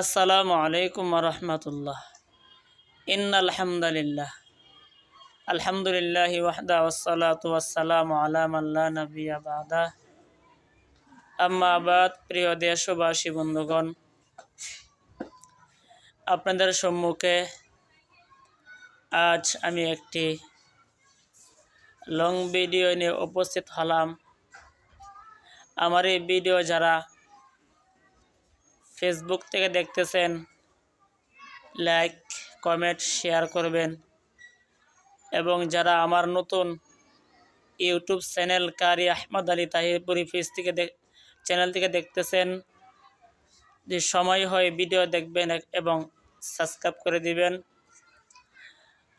আসসালামু আলাইকুম রহমতুল্লাহ। ইন্নাল হামদুলিল্লাহ। আলহামদুলিল্লাহ ওয়াহদা ওয়াসসালাতু ওয়াসসালামু আলা মাল্লা নবিয়া বাদা। আম্মা বাদ প্রিয় দেশবাসী, বন্ধুগণ, আপনাদের সম্মুখে আজ আমি একটি লং ভিডিও নিয়ে উপস্থিত হলাম। আমার এই ভিডিও যারা ফেসবুক থেকে দেখতেছেন লাইক কমেন্ট শেয়ার করবেন। এবং যারা আমার নতুন ইউটিউব চ্যানেল কারি আহমদ আলী তাহিরপুরি ফেস থেকে চ্যানেল থেকে দেখতেছেন, যে সময় হয় ভিডিও দেখবেন এবং সাবস্ক্রাইব করে দিবেন।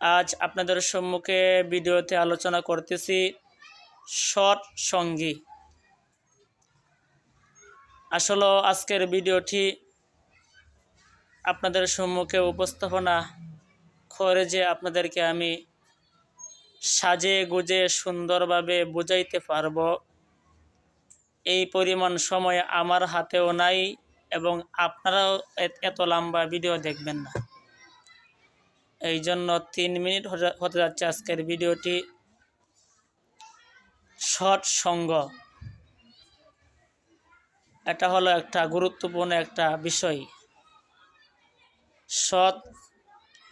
আজ আপনাদের সম্মুখে ভিডিওতে আলোচনা করতেছি শর্ট সঙ্গী। আসলে আজকের ভিডিওটি আপনাদের সম্মুখে উপস্থাপনা করে যে আপনাদেরকে আমি সাজে গুজে সুন্দরভাবে বুঝাইতে পারব। এই পরিমাণ সময় আমার হাতেও নাই এবং আপনারাও এত লম্বা ভিডিও দেখবেন না। এই জন্য তিন মিনিট হতে যাচ্ছে আজকের ভিডিওটি শর্ট সঙ্গ। এটা হলো একটা গুরুত্বপূর্ণ একটা বিষয়। সৎ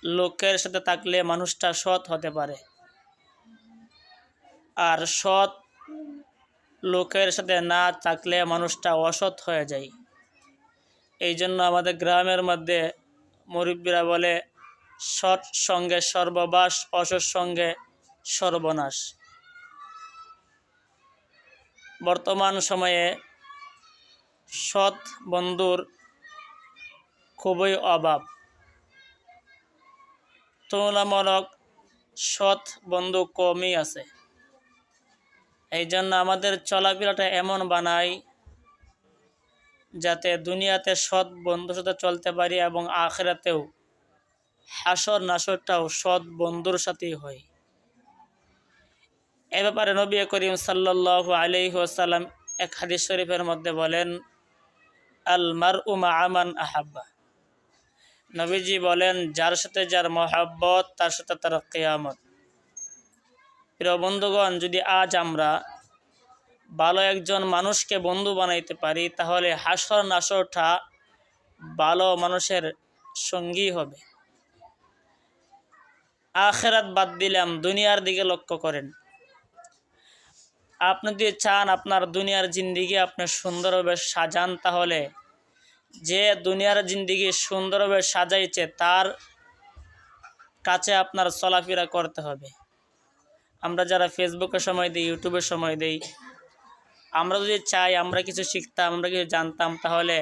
লোকের সাথে থাকলে মানুষটা সৎ হতে পারে। আর সৎ লোকের সাথে না থাকলে মানুষটা অসৎ হয়ে যায়। এই জন্য আমাদের গ্রামের মধ্যে মুরব্বীরা বলে, সৎ সঙ্গে সর্ববাস, অসৎ সঙ্গে সর্বনাশ। বর্তমান সময়ে সৎ বন্ধুর খুবই অভাব। তুলনামূলক সৎ বন্ধু কমই আছে। এই জন্য আমাদের চলাফেরাটা এমন বানাই যাতে দুনিয়াতে সৎ বন্ধুর সাথে চলতে পারি এবং আখেরাতেও হাসর নাসরটাও সৎ বন্ধুর সাথেই হয়। এ ব্যাপারে নবী করিম সাল্লাহ আলহিহাসাল্লাম এক হাদিস শরীফের মধ্যে বলেন আল মার উমা আমান আহাব্বা নবীজি বলেন, যার সাথে যার মহাব্বত, তার সাথে তার কেয়ামত। প্রিয় বন্ধুগণ, যদি আজ আমরা ভালো একজন মানুষকে বন্ধু বানাইতে পারি, তাহলে হাসর নাসরটা ভালো মানুষের সঙ্গী হবে। আখেরাত বাদ দিলাম, দুনিয়ার দিকে লক্ষ্য করেন। আপনি যদি চান আপনার দুনিয়ার জিন্দিগি আপনি সুন্দরভাবে সাজান তাহলে, যে দুনিয়ার জিন্দিগি সুন্দরভাবে সাজাইছে তার কাছে আপনার চলাফেরা করতে হবে। আমরা যারা ফেসবুকে সময় দিই ইউটিউবে সময় দিই, আমরা যদি চাই আমরা কিছু শিখতাম, আমরা কিছু জানতাম, তাহলে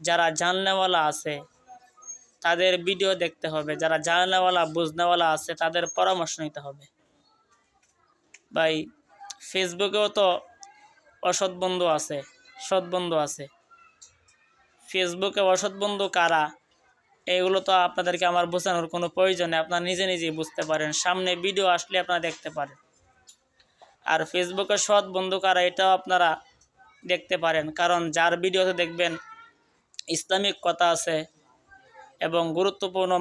যারা জানলেওয়ালা আছে তাদের ভিডিও দেখতে হবে, যারা জানলেওয়ালা, বুঝনেওয়ালা আছে তাদের পরামর্শ নিতে হবে। ভাই ফেসবুকেও তো অসৎ বন্ধু আছে, সৎ বন্ধু আছে। ফেসবুকে অসৎ বন্ধু কারা? এগুলো তো আপনাদেরকে আমার বোঝানোর কোনো প্রয়োজন নেই, আপনারা নিজে নিজেই বুঝতে পারেন। সামনে ভিডিও আসলে আপনারা দেখতে পারেন। আর ফেসবুকে সৎ বন্ধু কারা, এটাও আপনারা দেখতে পারেন। কারণ যার ভিডিওতে দেখবেন ইসলামিক কথা আছে এবং গুরুত্বপূর্ণ